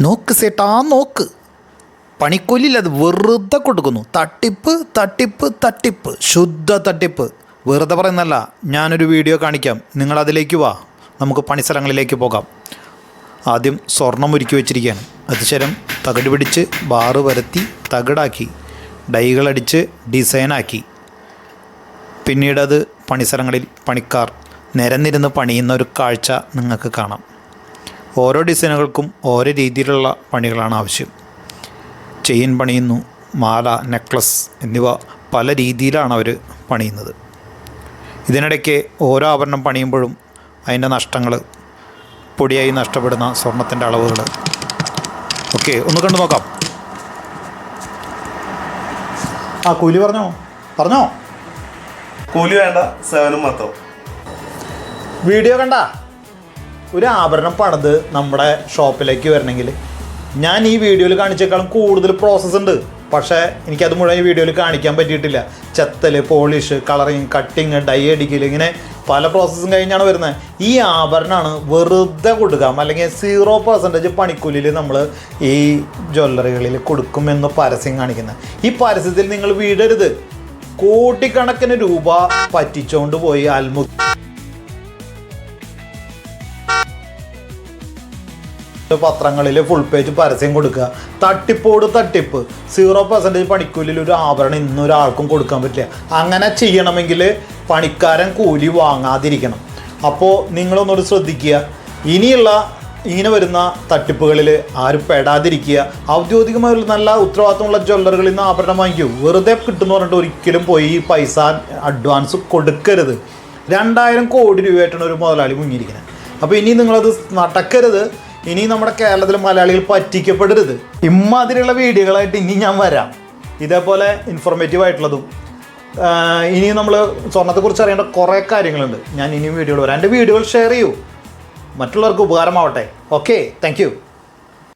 നോക്ക് സേട്ടാ നോക്ക്. പണിക്കൊല്ലിൽ അത് വെറുതെ കൊടുക്കുന്നു. തട്ടിപ്പ് തട്ടിപ്പ് തട്ടിപ്പ്. ശുദ്ധ തട്ടിപ്പ്. വെറുതെ പറയുന്നല്ല ഞാനൊരു വീഡിയോ കാണിക്കാം. നിങ്ങൾ അതിലേക്ക് വാ. നമുക്ക് പണിസ്ഥലങ്ങളിലേക്ക് പോകാം. ആദ്യം സ്വർണം ഒരുക്കി വെച്ചിരിക്കുകയാണ്. അതിശരം തകട് പിടിച്ച് ബാറ് വരത്തി തകടാക്കി ഡൈകളടിച്ച് ഡിസൈനാക്കി പിന്നീടത് പണിസ്ഥലങ്ങളിൽ പണിക്കാർ നിരന്നിരുന്ന് പണിയുന്ന ഒരു കാഴ്ച നിങ്ങൾക്ക് കാണാം. ഓരോ ഡിസൈനുകൾക്കും ഓരോ രീതിയിലുള്ള പണികളാണ് ആവശ്യം. ചെയിൻ പണിയുന്നു മാല നെക്ലസ് എന്നിവ പല രീതിയിലാണ് അവർ പണിയുന്നത്. ഇതിനിടയ്ക്ക് ഓരോ ആഭരണം പണിയുമ്പോഴും അതിന്റെ നഷ്ടങ്ങൾ പൊടിയായി നഷ്ടപ്പെടുന്ന സ്വർണത്തിന്റെ അളവുകൾ ഓക്കെ ഒന്ന് കണ്ടു നോക്കാം. ആ കൂലി പറഞ്ഞോ? പറഞ്ഞോ? കൂലി വേണ്ട സേവനം മാത്രം. വീഡിയോ കണ്ട? ഒരു ആഭരണം പണിത് നമ്മുടെ ഷോപ്പിലേക്ക് വരണമെങ്കിൽ. ഞാൻ ഈ വീഡിയോയിൽ കാണിച്ചേക്കാളും കൂടുതൽ പ്രോസസ്സ് ഉണ്ട്. പക്ഷേ എനിക്കത് മുഴുവൻ ഈ വീഡിയോയിൽ കാണിക്കാൻ പറ്റിയിട്ടില്ല. ചെത്തൽ പോളിഷ് കളറിങ് കട്ടിങ് ഡൈ അടിക്കൽ ഇങ്ങനെ പല പ്രോസസ്സും കഴിഞ്ഞാണ് വരുന്നത്. ഈ ആഭരണമാണ് വെറുതെ കൊടുക്കാം അല്ലെങ്കിൽ സീറോ പെർസെന്റേജ് പണിക്കൂലിയിൽ നമ്മൾ ഈ ജ്വല്ലറികളിൽ കൊടുക്കുമെന്ന് പരസ്യം കാണിക്കുന്നത്. ഈ പരസ്യത്തിൽ നിങ്ങൾ വീടരുത്. കോടിക്കണക്കിന് രൂപ പറ്റിച്ചുകൊണ്ട് പോയി അൽമു പത്രങ്ങളിൽ ഫുൾ പേജ് പരസ്യം കൊടുക്കുക. തട്ടിപ്പോട് തട്ടിപ്പ്. സീറോ പെർസെന്റേജ് പണിക്കൂലിൽ ഒരു ആഭരണം ഇന്നൊരാൾക്കും കൊടുക്കാൻ പറ്റില്ല. അങ്ങനെ ചെയ്യണമെങ്കിൽ പണിക്കാരൻ കൂലി വാങ്ങാതിരിക്കണം. അപ്പോൾ നിങ്ങളൊന്നോട് ശ്രദ്ധിക്കുക. ഇനിയുള്ള ഇങ്ങനെ വരുന്ന തട്ടിപ്പുകളിൽ ആരും പെടാതിരിക്കുക. ഔദ്യോഗികമായ നല്ല ഉത്തരവാദിത്തമുള്ള ജ്വല്ലറികളിൽ നിന്ന് ആഭരണം വാങ്ങിക്കൂ. വെറുതെ കിട്ടുമെന്ന് പറഞ്ഞിട്ട് ഒരിക്കലും പോയി പൈസ അഡ്വാൻസ് കൊടുക്കരുത്. രണ്ടായിരം കോടി രൂപയായിട്ടാണ് ഒരു മുതലാളി മുങ്ങിയിരിക്കുന്നത്. അപ്പോൾ ഇനി നിങ്ങളത് നടക്കരുത്. ഇനി നമ്മുടെ കേരളത്തിൽ മലയാളികൾ പറ്റിക്കപ്പെടരുത്. ഇമ്മാതിരിയുള്ള വീഡിയോകളായിട്ട് ഇനി ഞാൻ വരാം. ഇതേപോലെ ഇൻഫോർമേറ്റീവ് ആയിട്ടുള്ളതും. ഇനി നമ്മൾ സ്വർണത്തെക്കുറിച്ച് അറിയേണ്ട കുറേ കാര്യങ്ങളുണ്ട്. ഞാൻ ഇനിയും വീഡിയോകൾ വരാം. എന്റെ വീഡിയോകൾ ഷെയർ ചെയ്യൂ. മറ്റുള്ളവർക്ക് ഉപകാരമാവട്ടെ. Okay thank